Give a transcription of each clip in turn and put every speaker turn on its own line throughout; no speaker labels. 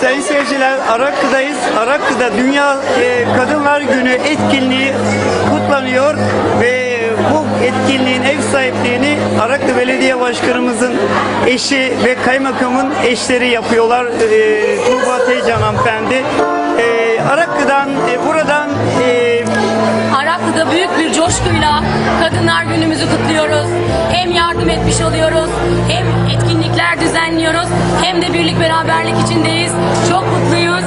sayın seyirciler Araklı'dayız. Araklı'da Dünya e, Kadınlar Günü etkinliği kutlanıyor ve bu etkinliğin ev sahipliğini Araklı Belediye Başkanımızın eşi ve kaymakamın eşleri yapıyorlar. E, Tuğba Teycan hanımefendi. E, Araklı'dan,
coşkuyla Kadınlar Günümüzü kutluyoruz. Hem yardım etmiş oluyoruz, hem etkinlikler düzenliyoruz, hem de birlik beraberlik içindeyiz. Çok mutluyuz.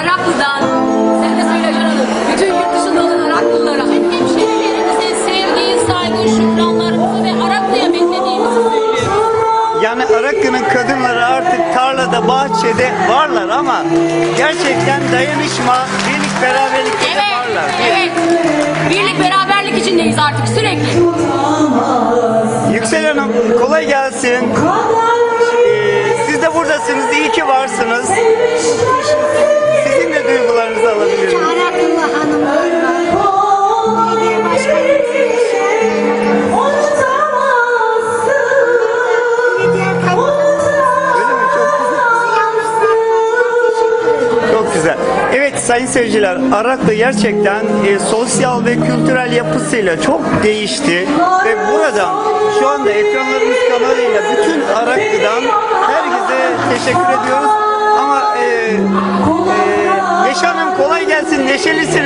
Araklı'dan, sen de söyle Can Hanım, bütün yurt dışında olan Araklılara, hemşehrilerimize sevgi, saygı, şükranlarımızı ve Araklı'ya beklediğimizi.
Yani Araklı'nın kadınları artık tarlada, bahçede varlar ama gerçekten dayanışma, birlik, beraberlikte de
Evet,
varlar.
evet.
Kolay gelsin. Ee, siz de buradasınız, iyi ki varsınız. Sayın seyirciler, Araklı gerçekten e, sosyal ve kültürel yapısıyla çok değişti ve buradan şu anda ekranlarımız kanalıyla bütün Araklı'dan herkese teşekkür ediyoruz. Ama e, e, Neşe Hanım kolay gelsin, neşelisiniz.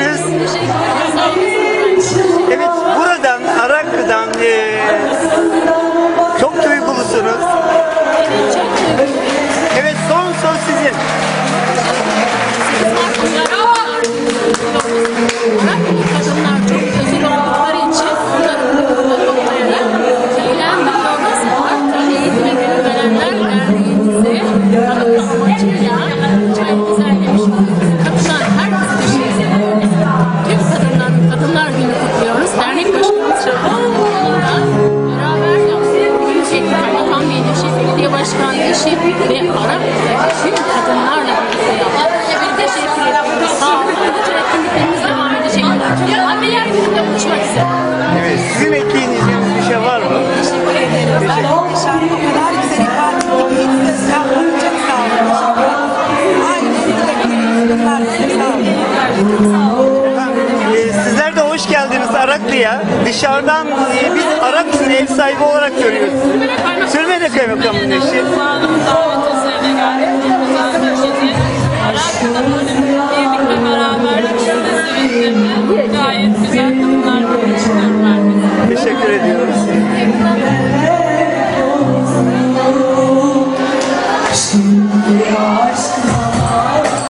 Amacıyla çay düzenlemiş Kadınlar ederim. Tüm kadınlar, kadınlar günü kutluyoruz. Dernek başkanımız Şaban yanında beraber yaptık. Büyükşehir Kaymakam Bey, Büyükşehir Belediye Başkanı eşi ve Arap'taki tüm kadınlarla birlikte yaptık. Hepinize teşekkür ediyoruz. Sağ olun. Bütün etkinliklerimiz devam edecek. Anneler buluşmak üzere.
Sizler de hoş geldiniz Araklı'ya. Dışarıdan e, biz Araklı'nın ev sahibi olarak görüyoruz. Sürmede kaymakamın eşi.
Sağlığın davet